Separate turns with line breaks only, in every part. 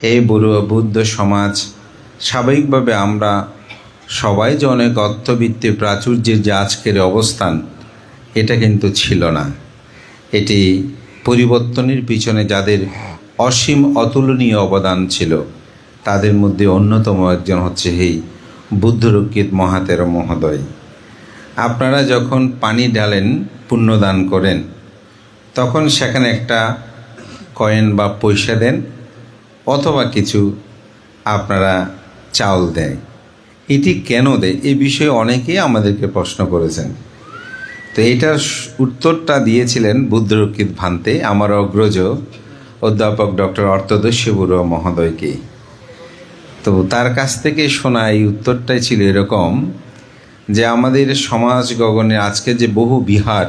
এই বুড়ো বুদ্ধ সমাজ, স্বাভাবিকভাবে আমরা সবাই যে অনেক অর্থবিত্তে প্রাচুর্যের যে আজকের অবস্থান, এটা কিন্তু ছিল না। এটি পরিবর্তনের পিছনে যাদের অসীম অতুলনীয় অবদান ছিল, তাদের মধ্যে অন্যতম একজন হচ্ছে এই বুদ্ধরক্ষিত মহাতের মহোদয়। আপনারা যখন পানি ঢালেন, পুণ্যদান করেন, তখন সেখানে একটা কয়েন বা পয়সা দেন অথবা কিছু আপনারা চাউল দেয়। এটি কেন দেয়? এই বিষয়ে অনেকেই আমাদেরকে প্রশ্ন করেছেন। তো এটার উত্তরটা দিয়েছিলেন বুদ্ধরক্ষিত ভান্তে, আমার অগ্রজ অধ্যাপক ডক্টর অর্থদস্য বড়ুয়া মহোদয়কে। তো তার কাছ থেকে শোনা এই উত্তরটাই ছিল এরকম যে আমাদের সমাজ গগনে আজকে যে বহু বিহার,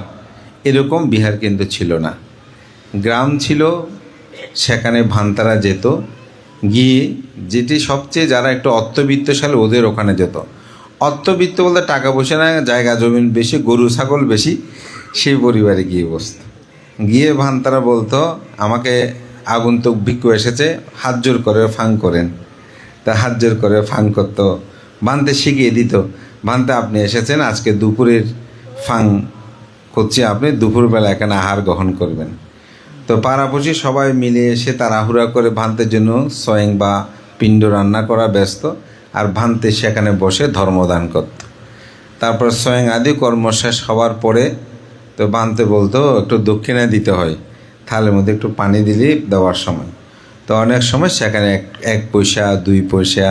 এরকম বিহার কিন্তু ছিল না। গ্রাম ছিল সেখানে ভান্তারা যেত। গিয়ে যেটি সবচেয়ে যারা একটু অর্থবিত্তশালী ওদের ওখানে যেত। অর্থবিত্ত বলতে টাকা পয়সা না, জায়গা, জমিন বেশি, গরু, ছাগল বেশি, সেই পরিবারে গিয়ে বসত। গিয়ে ভান্তারা বলতো, আমাকে আগন্তুক ভিক্ষু এসেছে, হাত জোর করে ফাং করেন। তা হাত জোর করে ফাং করতো। ভান্তে শিখিয়ে দিত, ভান্তে, আপনি এসেছেন, আজকে দুপুরের ফাং করছি আপনি, দুপুরবেলা এখানে আহার গ্রহণ করবেন। তো পাড়াপড়শি সবাই মিলে এসে তাড়াহুড়া করে ভান্তের জন্য স্বয়ং বা পিণ্ড রান্না করা ব্যস্ত, আর ভান্তে সেখানে বসে ধর্মদান করত। তারপর স্বয়ং আদি কর্ম শেষ হওয়ার পরে তো ভান্তে বলতো, একটু দক্ষিণা দিতে হয়, থালের মধ্যে একটু পানি দিলে দেওয়ার সময়। তো অনেক সময় সেখানে এক এক পয়সা, দুই পয়সা,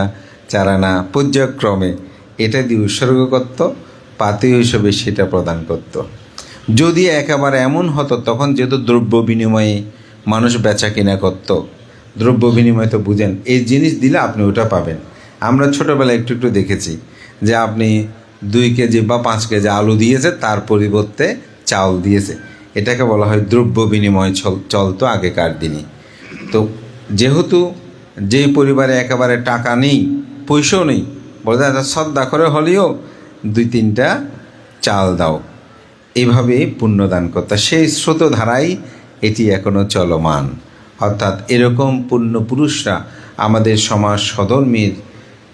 চার আনা পর্যায়ক্রমে এটা দিয়ে উৎসর্গ করত, পাতি হিসেবে সেটা প্রদান করত। যদি একেবারে এমন হতো, তখন যেহেতু দ্রব্য বিনিময়ে মানুষ বেচা কিনা করত। দ্রব্য বিনিময় তো বুঝেন, এই জিনিস দিলে আপনি ওটা পাবেন। আমরা ছোটোবেলায় একটু একটু দেখেছি যে আপনি দুই কেজি বা পাঁচ কেজি আলু দিয়েছে, তার পরিবর্তে চাউল দিয়েছে। এটাকে বলা হয় দ্রব্য বিনিময় চল- চলতো আগেকার দিনে। তো যেহেতু যেই পরিবারে একেবারে টাকা নেই, পয়সাও নেই বলতে শ্রদ্ধা করে হলেও দুই তিনটা চাল দাও। এইভাবে পুণ্যদান করতে সেই স্রোতধারাই এটি এখনও চলমান। অর্থাৎ এরকম পুণ্য পুরুষরা আমাদের সমাজ সদর্মীর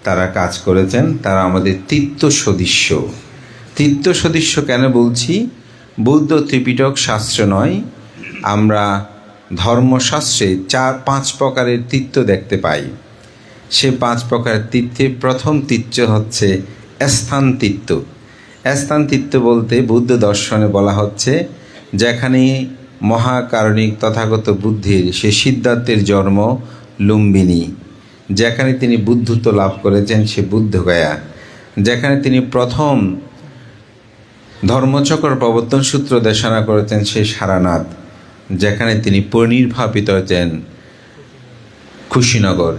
তারা কাজ করেছেন, তারা আমাদের তীর্থ সদৃশ্য। তীর্থ সদৃশ্য কেন বলছি? বৌদ্ধ ত্রিপিটক শাস্ত্র নয়, আমরা ধর্মশাস্ত্রে চার পাঁচ প্রকারের তীর্থ দেখতে পাই। সে পাঁচ প্রকারের তীর্থে প্রথম তীর্থ হচ্ছে স্থান তীর্থ স্থান তীর্থ বলতে বুদ্ধ দর্শনে বলা হচ্ছে, যেখানে মহাকারণিক তথাগত বুদ্ধির সে সিদ্ধার্থের জন্ম লুম্বিনী, যেখানে তিনি বুদ্ধত্ব লাভ করেছেন সে বুদ্ধগয়া যেখানে তিনি প্রথম ধর্মচক্র প্রবর্তন সূত্র দেশনা করেছেন সে সারানাথ, যেখানে তিনি পরিনির্বাপিত হয়েছেন খুশিনগর।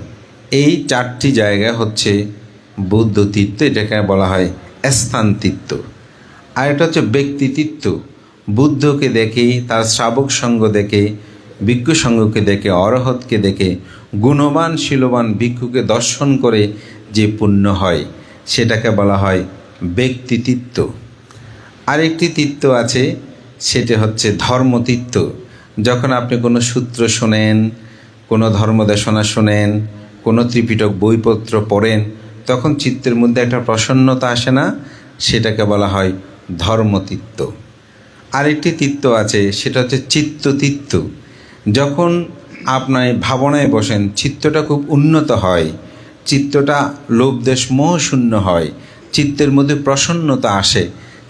এই চারটি জায়গা হচ্ছে বৌদ্ধ তীর্থ এটাকে বলা হয় স্থান তীর্থ আর এটা হচ্ছে ব্যক্তি তীর্থ বুদ্ধকে দেখে, তার শ্রাবক সঙ্গ দেখে, ভিক্ষু সঙ্গকে দেখে, অরহতকে দেখে, গুণবান, শিলবান ভিক্ষুকে দর্শন করে যে পুণ্য হয়, সেটাকে বলা হয় ব্যক্তি তীর্থ আরেকটি তীর্থ আছে, সেটা হচ্ছে ধর্মতীর্থ যখন আপনি কোনো সূত্র শোনেন, কোনো ধর্মদেশনা শোনেন, কোনো ত্রিপিটক বইপত্র পড়েন তখন চিত্তের মধ্যে একটা প্রসন্নতা আসে না, সেটাকে বলা হয় ধর্মতীর্থ আরেকটি তীর্থ আছে, সেটা হচ্ছে চিত্ততীর্থ যখন আপনার ভাবনায় বসেন, চিত্তটা খুব উন্নত হয়, চিত্তটা লোভদেশ মোহশূন্য হয়, চিত্তের মধ্যে প্রসন্নতা আসে,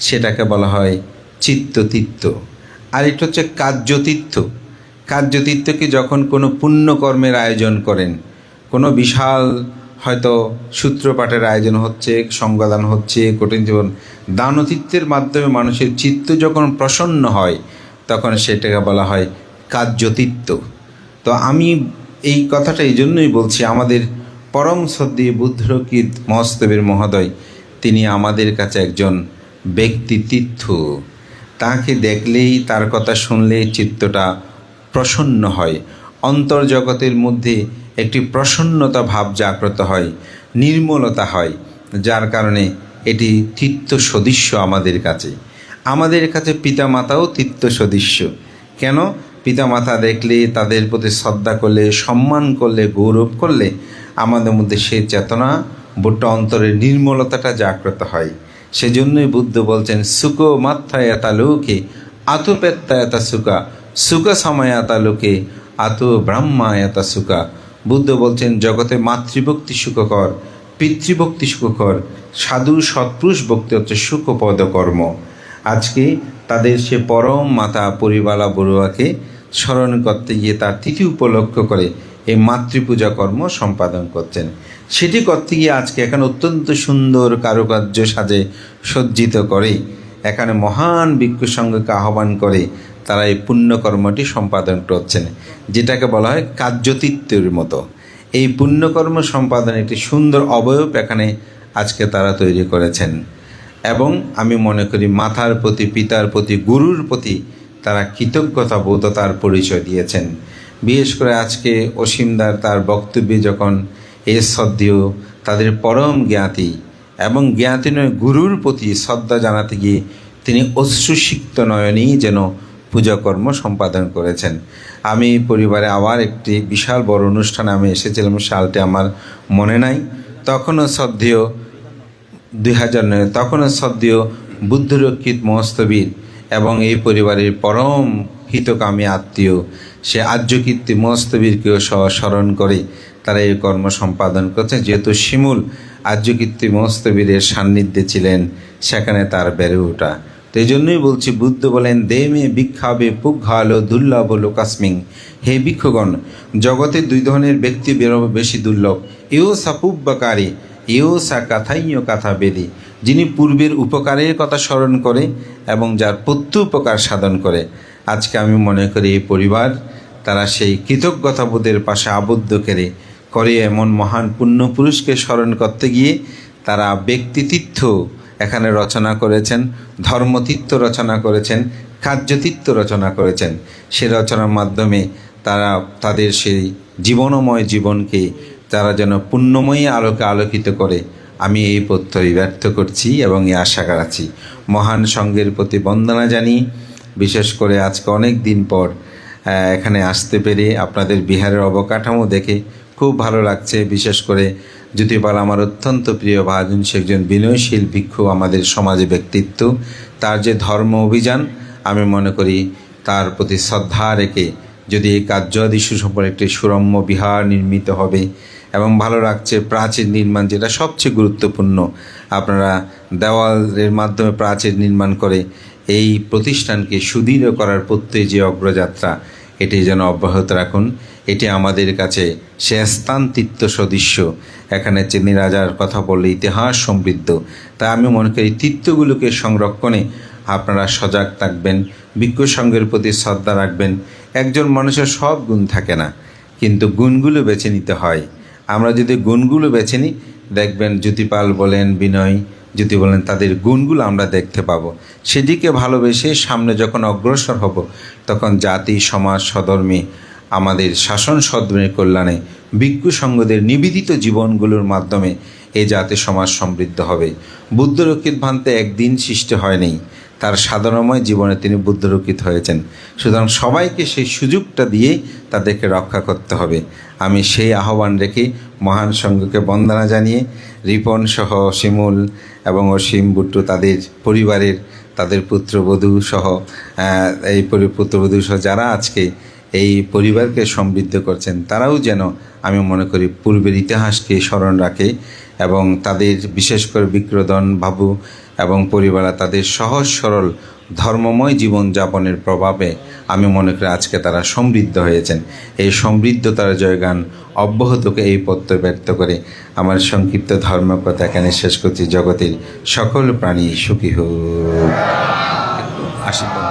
সেটাকে বলা হয় চিত্ততীর্থ আরেকটা হচ্ছে কার্যতীর্থ কার্যতীর্থকে যখন কোনো পুণ্যকর্মের আয়োজন করেন, কোনো বিশাল হয়তো সূত্রপাঠের আয়োজন হচ্ছে সংবাদান হচ্ছে, কঠিন জীবন। দানতীর্থের মাধ্যমে মানুষের চিত্ত যখন প্রসন্ন হয়, তখন সেটাকে বলা হয় কার্যতীর্থ তো আমি এই কথাটা এই জন্যই বলছি, আমাদের পরম সদ্যী বুদ্ধরকিত মহস্তবের মহোদয়, তিনি আমাদের কাছে একজন ব্যক্তি তীর্থ তাকে দেখলেই, তার কথা শুনলেই চিত্তটা প্রসন্ন হয়। অন্তর্জগতের মধ্যে একটি প্রসন্নতা ভাব জাগ্রত হয়, নির্মলতা হয়, যার কারণে এটি তীর্থ সদৃশ্য আমাদের কাছে। আমাদের কাছে পিতামাতাও তীর্থ সদৃশ্য কেন? পিতামাতা দেখলে, তাদের প্রতি শ্রদ্ধা করলে, সম্মান করলে, গৌরব করলে আমাদের মধ্যে সেই চেতনা বোট্ট অন্তরের নির্মলতাটা জাগ্রত হয়। সেজন্যই বুদ্ধ বলছেন, সুখ মাত্রায়তা লোকে, আতুপেত্তায়তা সুকা সুখ সময়তা লোকে আতু ব্রহ্মায়তা সুকা বুদ্ধ বলছেন, জগতে মাতৃভক্তি সুখকর, পিতৃভক্তি সুখকর, সাধু সৎপুরুষ ভক্তি হচ্ছে সুখপদ কর্ম আজকে তাদের সে পরম মাতা পরিবালা বড়ুয়াকে স্মরণ করতে গিয়ে তার তিথি উপলক্ষ করে এই মাতৃপূজা কর্ম সম্পাদন করছেন। সেটি করতে গিয়ে আজকে এখানে অত্যন্ত সুন্দর কারুকার্য সাজে সজ্জিত করে, এখানে মহান সঙ্গকে আহ্বান করে তারা এই পুণ্যকর্মটি সম্পাদন করছেন, যেটাকে বলা হয় কার্যতিত্বের মতো। এই পুণ্যকর্ম সম্পাদন একটি সুন্দর অবয়ব এখানে আজকে তারা তৈরি করেছেন। এবং আমি মনে করি মাথার প্রতি, পিতার প্রতি, গুরুর প্রতি তারা কৃতজ্ঞতা বোধতার পরিচয় দিয়েছেন। বিশেষ করে আজকে অসীমদার তার বক্তব্যে যখন এ শ্রদ্ধেয়, তাদের পরম জ্ঞাতি এবং জ্ঞাতি নয় গুরুর প্রতি শ্রদ্ধা জানাতে গিয়ে তিনি অশ্রুসিক্ত নয়নেই যেন পূজাকর্ম সম্পাদন করেছেন। আমি পরিবারে আবার একটি বিশাল বড় অনুষ্ঠানে আমি এসেছিলাম, সালটি আমার মনে নাই। তখনও শ্রদ্ধেয় দুই হাজার নয়, তখনও সদ্যীয় বুদ্ধরক্ষিত মহস্তবীর এবং এই পরিবারের পরম হিতকামী আত্মীয়, সে আর্যকীর্তি মহস্তবীরকেও স্মরণ করে তারা এই কর্ম সম্পাদন করছে। যেহেতু শিমুল আর্যকীর্তি মহস্তবীরের সান্নিধ্যে ছিলেন, সেখানে তার বেড়ে ওঠা। তো জন্যই বলছি, বুদ্ধ বলেন দে মে বিক্ষাবে পুঘালো দুর্লভ লোকাস্মিং। হে ভিক্ষগণ, জগতে দুই ধরনের ব্যক্তি বেরোবে বেশি দুর্লভ। এও সাপুব্বাকারী এও সা কাথাইয় কথা বেদি যিনি পূর্বের উপকারের কথা স্মরণ করে এবং যার প্রত্যুপকার সাধন করে। আজকে আমি মনে করি, এই পরিবার তারা সেই কৃতজ্ঞতাবোধের পাশে আবদ্ধ করে করে এমন মহান পুণ্যপুরুষকে স্মরণ করতে গিয়ে তারা ব্যক্তিতীর্থ এখানে রচনা করেছেন ধর্মতীর্থ রচনা করেছেন কার্যতীর্থ রচনা করেছেন। সে রচনার মাধ্যমে তারা, তাদের সেই জীবনময় জীবনকে তারা যেন পুণ্যময়ী আলোকে আলোকিত করে। আমি এই প্রত্যয় ব্যর্থ করছি এবং এই আশা করাচ্ছি মহান সঙ্গের প্রতি বন্দনা জানি বিশেষ করে আজকে অনেক দিন পর এখানে আসতে পেরে আপনাদের বিহারের অবকাঠামো দেখে খুব ভালো লাগছে। বিশেষ করে জ্যোতিপাল আমার অত্যন্ত প্রিয় ভাজন সে একজন বিনয়শীল ভিক্ষু, আমাদের সমাজে ব্যক্তিত্ব। তার যে ধর্ম অভিযান, আমি মনে করি তার প্রতি শ্রদ্ধা রেখে যদি এই কার্যাদি সুসম্পন্ন একটি সুরম্য বিহার নির্মিত হবে এবং ভালো লাগছে প্রাচীর নির্মাণ, যেটা সবচেয়ে গুরুত্বপূর্ণ, আপনারা দেওয়ালের মাধ্যমে প্রাচীর নির্মাণ করে এই প্রতিষ্ঠানকে সুদৃঢ় করার প্রত্যেক যে অগ্রযাত্রা, এটি যেন অব্যাহত রাখুন। এটি আমাদের কাছে তীর্থ সদৃশ্য। এখানে চেনি রাজার কথা বললে ইতিহাস সমৃদ্ধ। তাই আমি মনে করি তীর্থগুলোকে সংরক্ষণে আপনারা সজাগ থাকবেন, ভিক্ষু সঙ্গের প্রতি শ্রদ্ধা রাখবেন। একজন মানুষের সব গুণ থাকে না, কিন্তু গুণগুলো বেছে নিতে হয়। আমরা যদি গুণগুলো বেছে নিই, দেখবেন জ্যোতিপাল বলেন, বিনয় জ্যোতি বলেন, তাদের গুণগুলো আমরা দেখতে পাবো। সেদিকে ভালোবেসে সামনে যখন অগ্রসর হব, তখন জাতি, সমাজ সধর্মী আমাদের শাসন সদ্মের কল্যাণে ভিক্ষু সঙ্গদের নিবেদিত জীবনগুলোর মাধ্যমে এ জাতি সমাজ সমৃদ্ধ হবে। বুদ্ধরক্ষিত ভান্তে একদিন সৃষ্টি হয়নি। তার সাধারণময় জীবনে তিনি বুদ্ধরক্ষিত হয়েছেন। সুতরাং সবাইকে সেই সুযোগটা দিয়ে তাদেরকে রক্ষা করতে হবে। আমি সেই আহ্বান রেখে মহান সংঘকে বন্দনা জানিয়ে রিপন সহ শিমুল এবং অসীম বুট্টু তাদের পরিবারের, তাদের পুত্রবধূ সহ এই পুত্রবধূ সহ যারা আজকে এই পরিবারকে সমৃদ্ধ করছেন। তারাও যেন, আমি মনে করি, পূর্বের ইতিহাসকে স্মরণ রাখে এবং তাদের বিশেষ করে বিক্রদন বাবু এবং পরিবার তাদের সহজ সরল ধর্মময় জীবনযাপনের প্রভাবে, আমি মনে করি, আজকে তারা সমৃদ্ধ হয়েছেন। এই সমৃদ্ধতার জয়গান অব্যাহতকে এই পত্র ব্যক্ত করে। আমার সংক্ষিপ্ত ধর্মকথা এখানে শেষ করছি। জগতের সকল প্রাণী সুখী হোক। আশীর্বাদ